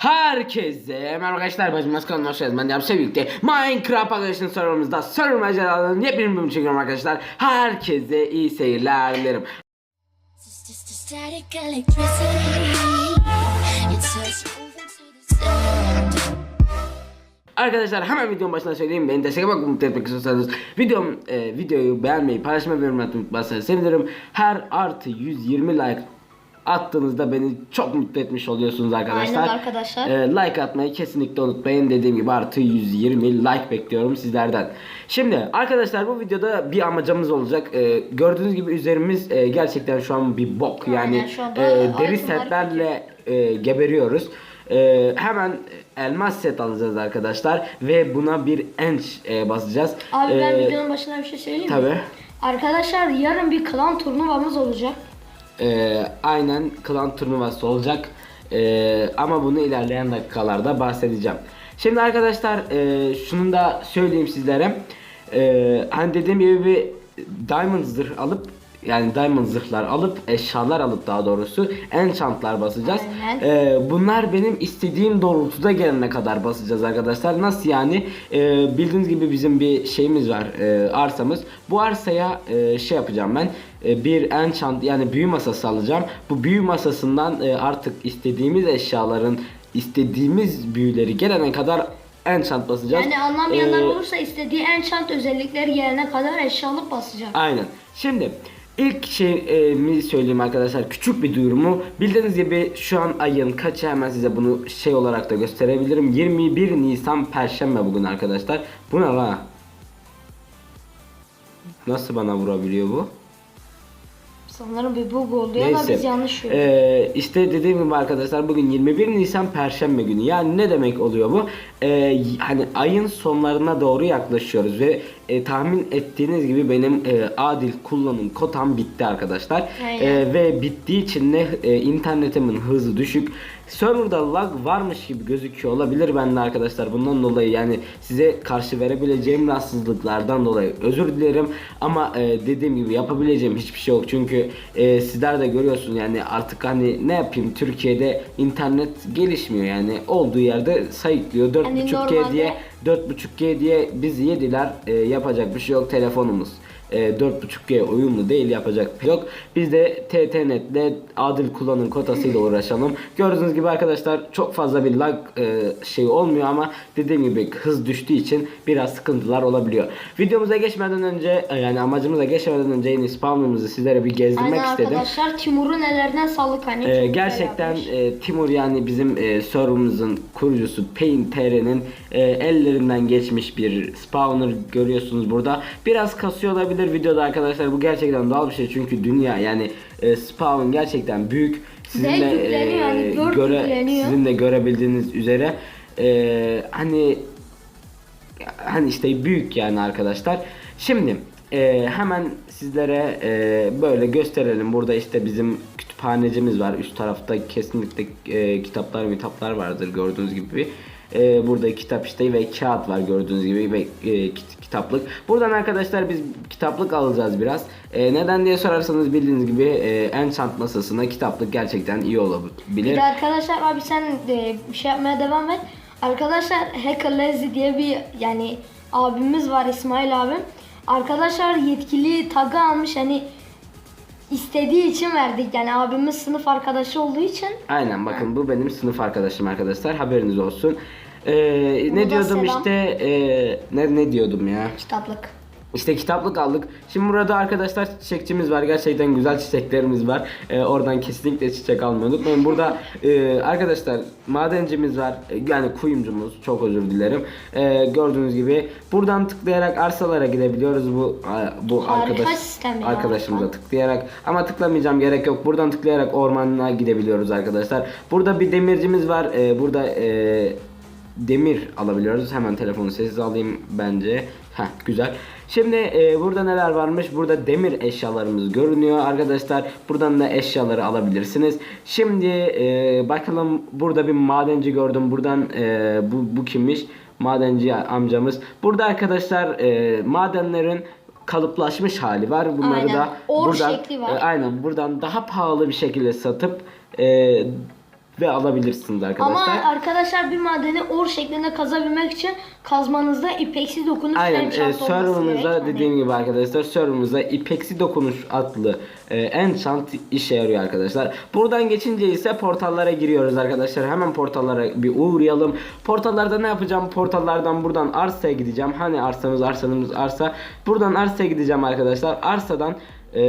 Herkese merhaba arkadaşlar bacım nasıl kanalına hoş geldiniz. Ben Yapsa birlikte Minecraft arkadaşın serverımızda server maceralarının yepyeni bölümü çekiyorum arkadaşlar. Herkese iyi seyirler dilerim. Arkadaşlar hemen videonun başına söyleyeyim. Beni destek olmak mutlu etmek istiyorsanız. Videom, e, videoyu beğenmeyi paylaşmayı ve yorum atmayı sevinirim. Her artı 120 like attığınızda beni çok mutlu etmiş oluyorsunuz arkadaşlar. Aynen arkadaşlar. E, like atmayı kesinlikle unutmayın. Dediğim gibi artı 120 like bekliyorum sizlerden. Şimdi arkadaşlar bu videoda bir amacımız olacak. E, gördüğünüz gibi üzerimiz e, gerçekten şu an bir bok. Yani e, deri setlerle e, geberiyoruz. E, hemen elmas set alacağız arkadaşlar ve buna bir enç e, basacağız. Abi ben E, videonun başına bir şey söyleyeyim mi? Tabii. Arkadaşlar yarın bir klan turnuvamız olacak. Ee, aynen klan turnuvası olacak. Ee, ama bunu ilerleyen dakikalarda bahsedeceğim. Şimdi arkadaşlar e, şunu da söyleyeyim sizlere. Ee, hani dediğim gibi bir diamond zırh alıp yani diamond zırhlar alıp eşyalar alıp daha doğrusu enchantlar basacağız. Ee, bunlar benim istediğim doğrultuda gelene kadar basacağız arkadaşlar. Nasıl yani? Ee, bildiğiniz gibi bizim bir şeyimiz var, e, arsamız. Bu arsaya e, şey yapacağım ben. E, bir enchant yani büyü masası alacağım. Bu büyü masasından e, artık istediğimiz eşyaların istediğimiz büyüleri gelene kadar enchant basacağız. Yani anlamayanlar Ee, olursa istediği enchant özellikleri gelene kadar eşya alıp basacak. Aynen. Şimdi ilk şeyimi söyleyeyim arkadaşlar. Küçük bir duyurumu. Bildiğiniz gibi şu an ayın kaçı hemen size bunu şey olarak da gösterebilirim. 21 Nisan Perşembe bugün arkadaşlar. Bu ne la? Nasıl bana vurabiliyor bu? Sanırım bir bug oldu ya da Neyse. biz yanlış söyledik. Ee, işte dediğim gibi arkadaşlar bugün 21 Nisan Perşembe günü. Yani ne demek oluyor bu? Ee, hani ayın sonlarına doğru yaklaşıyoruz ve e, tahmin ettiğiniz gibi benim e, adil kullanım kotam bitti arkadaşlar. Ee, ve bittiği için de e, internetimin hızı düşük. Serverda lag varmış gibi gözüküyor olabilir bende arkadaşlar. Bundan dolayı yani size karşı verebileceğim rahatsızlıklardan dolayı özür dilerim. Ama e, dediğim gibi yapabileceğim hiçbir şey yok. Çünkü e, sizler de görüyorsun yani artık hani ne yapayım Türkiye'de internet gelişmiyor yani olduğu yerde sayıklıyor 4.5G Hani diye 4.5G diye bizi yediler. E, yapacak bir şey yok telefonumuz e, 4.5G uyumlu değil yapacak bir şey yok. Biz de TTNet'le adil kullanım kotasıyla uğraşalım. Gördüğünüz gibi arkadaşlar çok fazla bir lag e, şey olmuyor ama dediğim gibi hız düştüğü için biraz sıkıntılar olabiliyor. Videomuza geçmeden önce e, yani amacımıza geçmeden önce yeni spawnımızı sizlere bir gezdirmek Aynen istedim. arkadaşlar Timur'un ellerinden sağlık hani. Ee, gerçekten e, Timur yani bizim e, serverımızın kurucusu Pain TR'nin e, ellerinden geçmiş bir spawner görüyorsunuz burada. Biraz kasıyor olabilir videoda arkadaşlar. Bu gerçekten doğal bir şey çünkü dünya yani e, spawn gerçekten büyük. Sizin de yükleniyor yani, yükleniyor. sizin de görebildiğiniz üzere e, hani hani işte büyük yani arkadaşlar. Şimdi e, hemen sizlere e, böyle gösterelim. Burada işte bizim kütüphanecimiz var. Üst tarafta kesinlikle e, kitaplar kitaplar vardır gördüğünüz gibi. E, burada kitap işte ve kağıt var gördüğünüz gibi ve e, kit- kitaplık. Buradan arkadaşlar biz kitaplık alacağız biraz. E, neden diye sorarsanız bildiğiniz gibi e, enchant masasına kitaplık gerçekten iyi olabilir. Bir de arkadaşlar abi sen de bir şey yapmaya devam et. Arkadaşlar Hacker Lazy diye bir yani abimiz var İsmail abim. Arkadaşlar yetkili tagı almış hani istediği için verdik yani abimiz sınıf arkadaşı olduğu için. Aynen bakın bu benim sınıf arkadaşım arkadaşlar haberiniz olsun. Ee, Ona ne da diyordum selam. işte ee, ne ne diyordum ya? Kitaplık. İşte kitaplık aldık. Şimdi burada arkadaşlar çiçekçimiz var. Gerçekten güzel çiçeklerimiz var. Ee, oradan kesinlikle çiçek almayı unutmayın. Burada ee, arkadaşlar madencimiz var. Ee, Yani kuyumcumuz. Çok özür dilerim. Ee, gördüğünüz gibi buradan tıklayarak arsalara gidebiliyoruz. Bu bu Harika arkadaş arkadaşımıza tıklayarak ama tıklamayacağım gerek yok. Buradan tıklayarak ormanına gidebiliyoruz arkadaşlar. Burada bir demircimiz var. Ee, burada ee, demir alabiliyoruz. Hemen telefonu sessiz alayım bence. Heh, güzel. Şimdi e, burada neler varmış? Burada demir eşyalarımız görünüyor arkadaşlar. Buradan da eşyaları alabilirsiniz. Şimdi e, bakalım burada bir madenci gördüm. Buradan e, bu, bu kimmiş? Madenci amcamız. Burada arkadaşlar e, madenlerin kalıplaşmış hali var. Bunları Aynen. da Or buradan şekli var. e, aynen buradan daha pahalı bir şekilde satıp e, ve alabilirsiniz arkadaşlar. Ama arkadaşlar bir madeni or şeklinde kazabilmek için kazmanızda ipeksi dokunuş Aynen e, serverımızda dediğim gibi arkadaşlar serverımızda ipeksi dokunuş adlı e, enchant işe yarıyor arkadaşlar. Buradan geçince ise portallara giriyoruz arkadaşlar. Hemen portallara bir uğrayalım. Portallarda ne yapacağım? Portallardan buradan arsaya gideceğim. Hani arsamız arsamız arsa. Buradan arsaya gideceğim arkadaşlar. Arsadan e,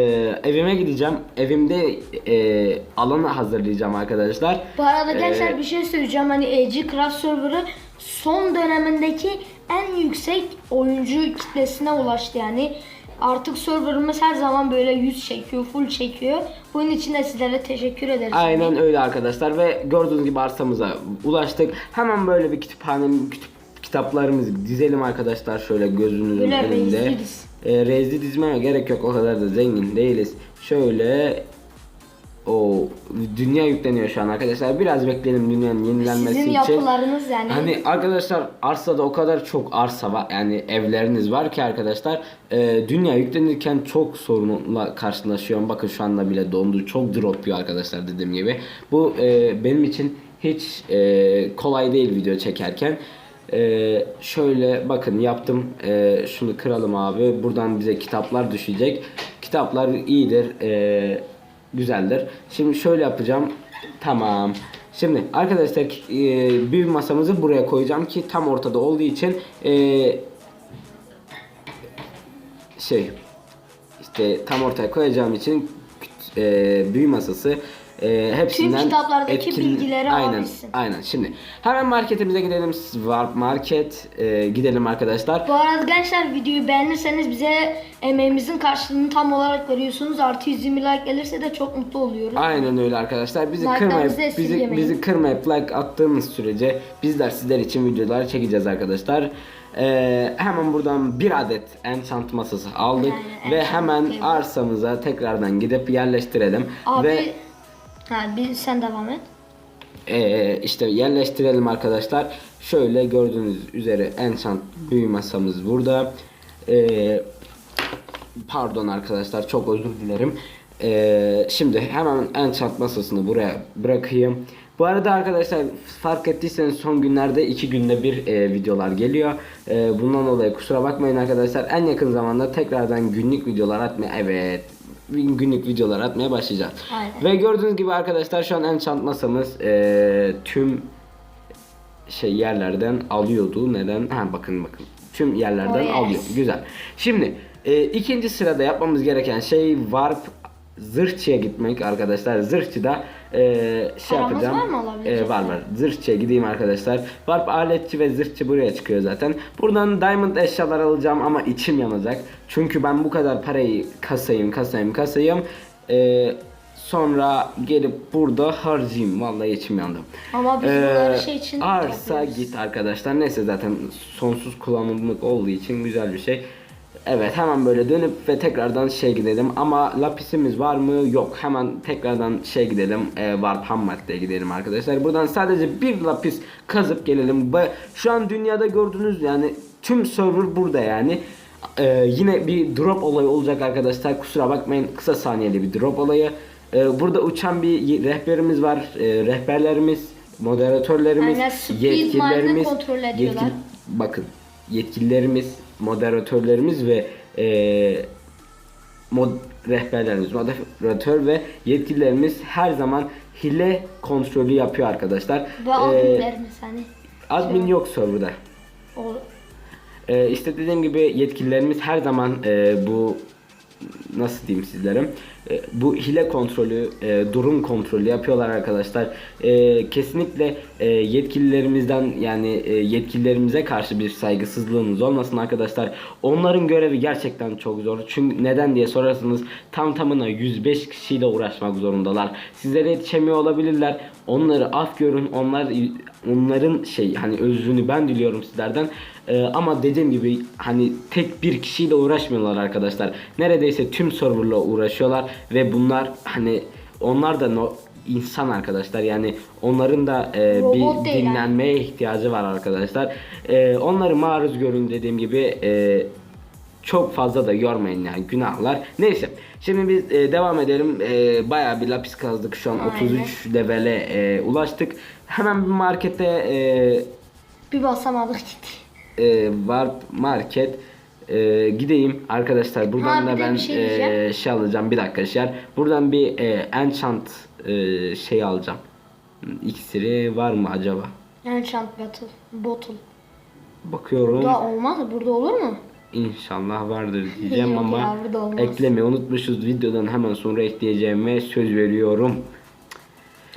evime gideceğim. Evimde e, alanı hazırlayacağım arkadaşlar. Bu arada gençler Ee, bir şey söyleyeceğim. Hani AG Craft Server'ı son dönemindeki en yüksek oyuncu kitlesine ulaştı yani. Artık serverımız her zaman böyle 100 çekiyor, full çekiyor. Bunun için de sizlere teşekkür ederiz. Aynen öyle arkadaşlar ve gördüğünüz gibi arsamıza ulaştık. Hemen böyle bir kütüphane kütüp, kitaplarımızı dizelim arkadaşlar şöyle gözünüzün Böyle önünde. diz. E, reisli dizmeme gerek yok o kadar da zengin değiliz. Şöyle o dünya yükleniyor şu an arkadaşlar. Biraz bekleyelim dünyanın yenilenmesi Sizin için. yapılarınız yani. Hani arkadaşlar arsada o kadar çok arsa var yani evleriniz var ki arkadaşlar e, dünya yüklenirken çok sorunla karşılaşıyorum. Bakın şu anda bile dondu. Çok drop yiyor arkadaşlar dediğim gibi. Bu e, benim için hiç e, kolay değil video çekerken. E, şöyle bakın yaptım. E, şunu kıralım abi. Buradan bize kitaplar düşecek. Kitaplar iyidir. E, güzeldir. Şimdi şöyle yapacağım. Tamam. Şimdi arkadaşlar e, bir masamızı buraya koyacağım ki tam ortada olduğu için e, şey işte tam ortaya koyacağım için e, büyü masası e, hepsinden kitaplardaki bilgileri aynen, alabilsin. Aynen. Şimdi hemen marketimize gidelim. Warp Market e, gidelim arkadaşlar. Bu arada gençler videoyu beğenirseniz bize emeğimizin karşılığını tam olarak veriyorsunuz. Artı 120 like gelirse de çok mutlu oluyoruz. Aynen öyle arkadaşlar. Bizi Like'larınızı kırmayıp bizi, bizi kırmayıp like attığınız sürece bizler sizler için videolar çekeceğiz arkadaşlar. Ee, hemen buradan bir adet enchant masası aldık Yani ve hemen arsamıza tekrardan gidip yerleştirelim Abi ve ha, bir sen devam et. ee, işte yerleştirelim arkadaşlar. Şöyle gördüğünüz üzere enchant büyü masamız burada. Ee, pardon arkadaşlar çok özür dilerim. Ee, şimdi hemen enchant masasını buraya bırakayım. Bu arada arkadaşlar fark ettiyseniz son günlerde iki günde bir e, videolar geliyor. E, bundan dolayı kusura bakmayın arkadaşlar. En yakın zamanda tekrardan günlük videolar atmaya evet günlük videolar atmaya başlayacağız. Aynen. Ve gördüğünüz gibi arkadaşlar şu an enchant masamız e, tüm şey yerlerden alıyordu. Neden? Ha bakın bakın. Tüm yerlerden Oh, yes. alıyor. Güzel. Şimdi e, ikinci sırada yapmamız gereken şey warp zırhçıya gitmek arkadaşlar. Zırhçıda e, şey Paramız yapacağım. var mı alabilecek E, var var. Zırhçıya gideyim arkadaşlar. Warp aletçi ve zırhçı buraya çıkıyor zaten. Buradan diamond eşyalar alacağım ama içim yanacak. Çünkü ben bu kadar parayı kasayım kasayım kasayım. E, sonra gelip burada harcayayım. Vallahi içim yandı. Ama biz Ee, bunları şey için arsa yapıyoruz. git arkadaşlar. Neyse zaten sonsuz kullanımlık olduğu için güzel bir şey. Evet hemen böyle dönüp ve tekrardan şey gidelim ama lapisimiz var mı? Yok. Hemen tekrardan şey gidelim. E, Warp ham maddeye gidelim arkadaşlar. Buradan sadece bir lapis kazıp gelelim. Şu an dünyada gördüğünüz yani tüm server burada yani. E, yine bir drop olayı olacak arkadaşlar. Kusura bakmayın. Kısa saniyeli bir drop olayı. E, burada uçan bir rehberimiz var. E, rehberlerimiz, moderatörlerimiz, speed yetkililerimiz, ediyorlar. bakın yetkililerimiz, moderatörlerimiz ve e, mod rehberlerimiz, moderatör ve yetkililerimiz her zaman hile kontrolü yapıyor arkadaşlar. Ve E, adminlerimiz hani. admin yok serverda. O, Ee, işte dediğim gibi yetkililerimiz her zaman e, bu nasıl diyeyim sizlere e, bu hile kontrolü e, durum kontrolü yapıyorlar arkadaşlar. E, kesinlikle yetkililerimizden yani yetkililerimize karşı bir saygısızlığınız olmasın arkadaşlar. Onların görevi gerçekten çok zor. Çünkü neden diye sorarsanız tam tamına 105 kişiyle uğraşmak zorundalar. Sizlere yetişemiyor olabilirler. Onları af görün. Onlar onların şey hani özrünü ben diliyorum sizlerden. Ee, ama dediğim gibi hani tek bir kişiyle uğraşmıyorlar arkadaşlar. Neredeyse tüm serverla uğraşıyorlar ve bunlar hani onlar da no, insan arkadaşlar. Yani onların da e, Robot bir değil dinlenmeye ihtiyacı var arkadaşlar. Ee, onları maruz görün dediğim gibi e, çok fazla da yormayın yani günahlar. Neyse şimdi biz e, devam edelim. E, bayağı bir lapis kazdık şu an Aynen. 33 levele e, ulaştık. Hemen bir markete e, Bir basamadık gitti. e, Warp Market e, gideyim arkadaşlar buradan Ha, da de ben bir şey diyeceğim. e, şey alacağım bir dakika şer buradan bir e, enchant e, şey alacağım iksiri var mı acaba Enchant Battle. Bottle. bakıyorum Burada olmaz? Burada olur mu? İnşallah vardır diyeceğim Yok ama ya, burada olmaz. eklemeyi unutmuşuz videodan hemen sonra ekleyeceğime söz veriyorum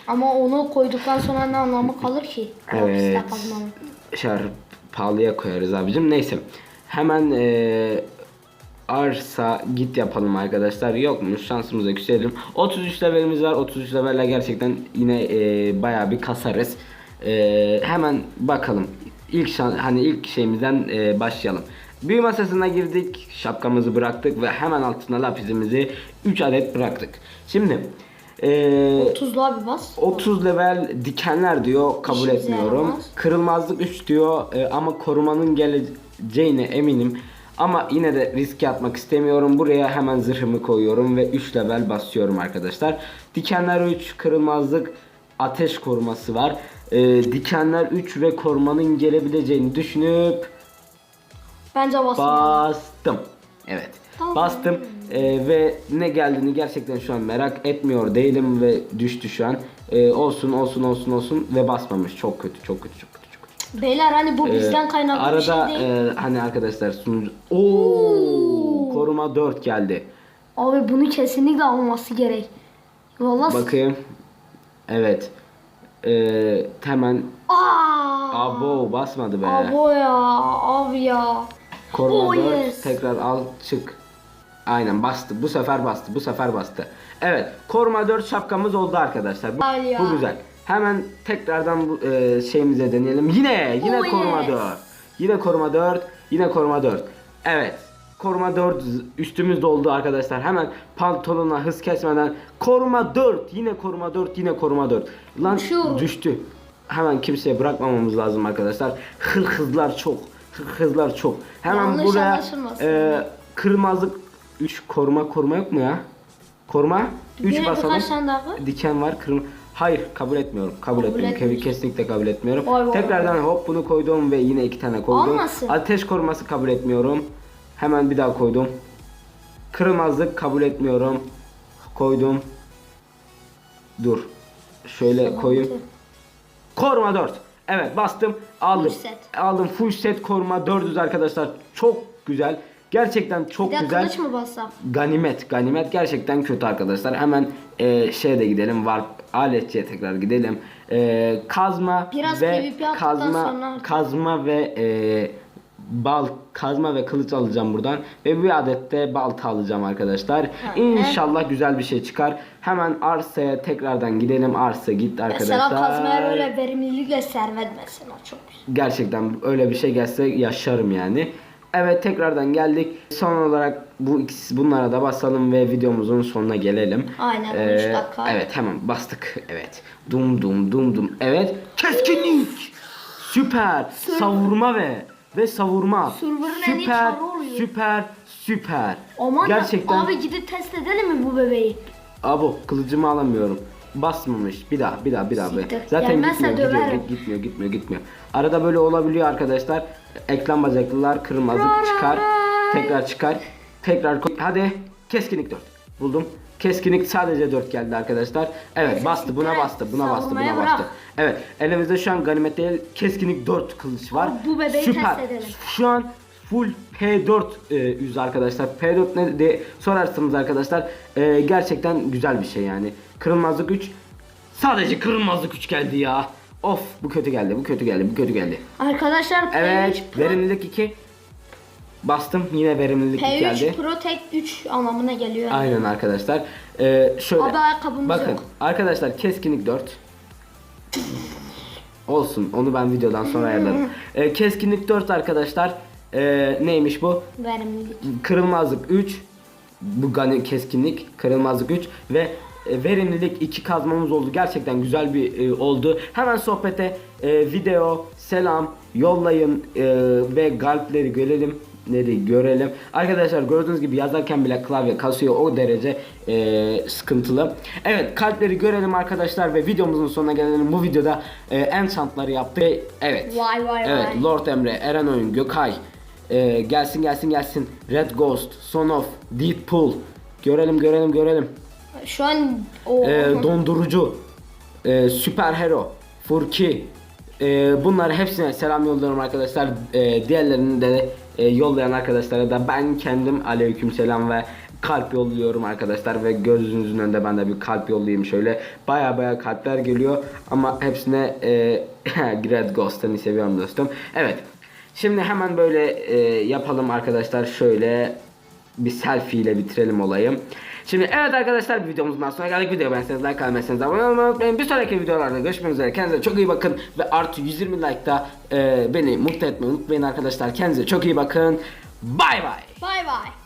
Ama onu koyduktan sonra ne anlamı kalır ki? Evet. Şar pahalıya koyarız abicim. Neyse. Hemen eee, arsa git yapalım arkadaşlar. Yokmuş şansımıza küselim. 33 levelimiz var. 33 levelle gerçekten yine eee bayağı bir kasarız. Eee, hemen bakalım. İlk şan, hani ilk şeyimizden eee, başlayalım. Büyü masasına girdik. Şapkamızı bıraktık ve hemen altına lapisimizi 3 adet bıraktık. Şimdi eee 30'luğa bir bas. 30 level dikenler diyor kabul İşimize etmiyorum. yaramaz. Kırılmazlık 3 diyor e, ama korumanın geleceğine eminim. Ama yine de riske atmak istemiyorum. Buraya hemen zırhımı koyuyorum ve 3 level basıyorum arkadaşlar. Dikenler 3, kırılmazlık, ateş koruması var. E, dikenler 3 ve korumanın gelebileceğini düşünüp Bence basın. Bastım. Evet. Tamam. Bastım Ee, ve ne geldiğini gerçekten şu an merak etmiyor değilim ve düştü şu an. Ee, olsun olsun olsun olsun ve basmamış. Çok kötü çok kötü çok kötü. Beyler hani bu Ee, bizden kaynaklı bir şey arada değil. e, hani arkadaşlar sunucu Oo, koruma 4 geldi. Abi bunu kesinlikle alması gerek. Vallahi Bakayım. Evet. Ee, hemen Aa! abo basmadı be. Abo ya, abi ya. Koruma Oh, 4 yes. tekrar al çık. Aynen bastı. Bu sefer bastı. Bu sefer bastı. Evet. Koruma 4 şapkamız oldu arkadaşlar. Bu, ya. bu güzel. Hemen tekrardan bu e, şeyimize deneyelim. Yine yine Oh, koruma yes. 4. Yine koruma 4. Yine koruma 4. Evet. Koruma 4 üstümüz doldu arkadaşlar. Hemen pantolona hız kesmeden koruma 4. Yine koruma 4. Yine koruma 4. Lan Uçuyorum. düştü. Hemen kimseye bırakmamamız lazım arkadaşlar. Hır hızlar çok. Hır hızlar çok. Hemen Yanlış buraya anlaşılmasın. e, kırmazlık 3 koruma koruma yok mu ya? Koruma 3 Yine basalım. birkaç tane daha var. Diken var. Kırm Hayır kabul etmiyorum. Kabul, Kabul etmiyorum. etmiyorsun. Kesinlikle kabul etmiyorum. Vay vay Tekrardan hop bunu koydum ve yine iki tane koydum. Olmasın. Ateş koruması kabul etmiyorum. Hemen bir daha koydum. Kırmazlık kabul etmiyorum. Koydum. Dur. Şöyle koyayım. Koruma 4. Evet bastım. Aldım. Full set. Aldım full set koruma 400 arkadaşlar. Çok güzel. Gerçekten çok Bir güzel. kılıç mı bassam? Ganimet. Ganimet gerçekten kötü arkadaşlar. Hemen e, şeye de gidelim. Warp aletçiye tekrar gidelim. E, kazma Biraz ve PvP kazma sonra kazma ve e, bal kazma ve kılıç alacağım buradan ve bir adet de balta alacağım arkadaşlar. İnşallah güzel bir şey çıkar. Hemen arsaya tekrardan gidelim. Arsa git arkadaşlar. Mesela kazmaya böyle verimlilikle servet mesela çok güzel. Gerçekten öyle bir şey gelse yaşarım yani. Evet tekrardan geldik. Son olarak bu ikisi bunlara da basalım ve videomuzun sonuna gelelim. Ee, Aynen, 13 dakika. Evet hemen bastık. Evet. Dum dum dum dum. Evet. Keskinlik. Süper. Savurma ve ve savurma. İyi süper. Süper. Süper. Aman Gerçekten. abi gidip test edelim mi bu bebeği? Abo kılıcımı alamıyorum. Basmamış. Bir daha, bir daha, bir daha. Siktir. Zaten Gelmezse gitmiyor, gidiyor, döverim. git- gitmiyor, gitmiyor, gitmiyor. Arada böyle olabiliyor arkadaşlar. Ekran bacaklılar kırmazlık çıkar. Tekrar çıkar. Tekrar koy. Hadi. Keskinlik 4. Buldum. Keskinlik sadece 4 geldi arkadaşlar. Evet bastı buna bastı buna bastı buna bırak. bastı. Evet elimizde şu an ganimet değil keskinlik 4 kılıç var. Bu bebeği Süper. test edelim. Şu an full P4 e, yüz arkadaşlar. P4 ne diye sorarsanız arkadaşlar e, gerçekten güzel bir şey yani. Kırılmazlık 3 sadece kırılmazlık 3 geldi ya. Of bu kötü geldi bu kötü geldi bu kötü geldi. Arkadaşlar Evet P3 Pro, verimlilik 2 bastım yine verimlilik 2 P3 geldi. Pro Tek 3 anlamına geliyor. Aynen arkadaşlar. E, şöyle Abi ayakkabımız bakın yok. arkadaşlar keskinlik 4 Olsun onu ben videodan sonra ayarlarım. E, keskinlik 4 arkadaşlar. E, neymiş bu? Verimlilik. kırılmazlık 3 bu gani keskinlik kırılmazlık 3 ve e, verimlilik 2 kazmamız oldu. Gerçekten güzel bir e, oldu. Hemen sohbete e, video, selam yollayın e, ve galpleri görelim. neleri görelim. Arkadaşlar gördüğünüz gibi yazarken bile klavye kasıyor o derece e, sıkıntılı. Evet kalpleri görelim arkadaşlar ve videomuzun sonuna gelelim. Bu videoda e, enchantları yaptık. Evet. Vay vay Evet vay. Lord Emre, Eren Oyun, Gökay. e, gelsin gelsin gelsin. Red Ghost, Son of, Deadpool. Görelim görelim görelim. Şu an o E, dondurucu, e, süper hero, Furki. E, bunları hepsine selam yolluyorum arkadaşlar. E, diğerlerini de e, yollayan arkadaşlara da ben kendim aleyküm selam ve kalp yolluyorum arkadaşlar ve gözünüzün önünde ben de bir kalp yollayayım şöyle. Baya baya kalpler geliyor ama hepsine e, Red Ghost seviyorum dostum. Evet. Şimdi hemen böyle e, yapalım arkadaşlar şöyle bir selfie ile bitirelim olayı. Şimdi evet arkadaşlar bir videomuzun daha sonuna geldik. Videoyu beğenseniz like almayı abone olmayı unutmayın. Bir sonraki videolarda görüşmek üzere. Kendinize çok iyi bakın. Ve artı 120 like'da e, beni mutlu etmeyi unutmayın arkadaşlar. Kendinize çok iyi bakın. Bay bay. Bay bay.